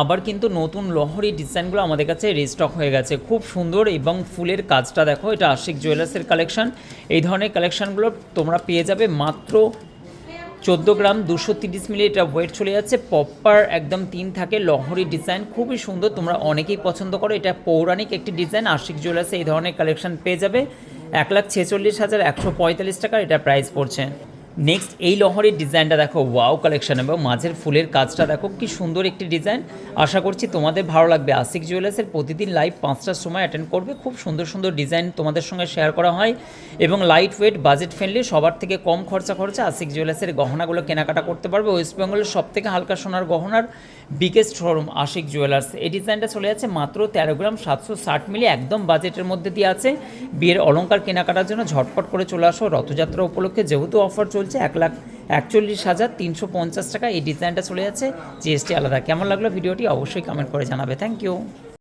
আবার কিন্তু নতুন লহরি ডিজাইনগুলো আমাদের কাছে রিস্টক হয়ে গেছে। খুব সুন্দর এবং ফুলের কাজটা দেখো, এটা আশিক জুয়েলার্সের কালেকশান এই ধরনের কালেকশানগুলো তোমরা পেয়ে যাবে মাত্র চোদ্দ গ্রাম দুশো তিরিশ মিলি এটা ওয়েট চলে যাচ্ছে। পপ্পার একদম তিন থাকে, লহরি ডিজাইন খুবই সুন্দর, তোমরা অনেকেই পছন্দ করো। এটা পৌরাণিক একটি ডিজাইন, আশিক জুয়েলার্সে এই ধরনের কালেকশন পেয়ে যাবে। এক লাখ ছেচল্লিশ হাজার একশো পঁয়তাল্লিশ টাকার এটা প্রাইস পড়ছে। নেক্সট এই লহরের ডিজাইনটা দেখো ওয়াও কালেকশন এবং মাঝের ফুলের কাজটা দেখো, কি সুন্দর একটি ডিজাইন। আশা করছি তোমাদের ভালো লাগবে। আশিক জুয়েলার্সের প্রতিদিন লাইভ পাঁচটার সময় অ্যাটেন্ড করবে। খুব সুন্দর সুন্দর ডিজাইন তোমাদের সঙ্গে শেয়ার করা হয়। এবং লাইট ওয়েট বাজেট ফ্রেন্ডলি সবার থেকে কম খরচা খরচা আশিক জুয়েলার্সের গহনাগুলো কেনাকাটা করতে পারবে। ওয়েস্ট বেঙ্গলের সব থেকে হালকা সোনার গহনার বিগেস্ট শোরুম আশিক জুয়েলার্স এই ডিজাইনটা চলে যাচ্ছে মাত্র তেরো গ্রাম সাতশো ষাট মিলি, একদম বাজেটের মধ্যে দিয়ে আছে। বিয়ের অলংকার কেনাকাটার জন্য ঝটপট করে চলে আসো। রথযাত্রা উপলক্ষে যেহেতু অফার চলছে এক লাখ একচল্লিশ হাজার তিনশো পঞ্চাশ টাকা। এই ডিজাইনটা চলে যাচ্ছে, জিএসটি আলাদা। কেমন লাগল ভিডিওটি অবশ্যই কমেন্ট করে জানাবে। Thank you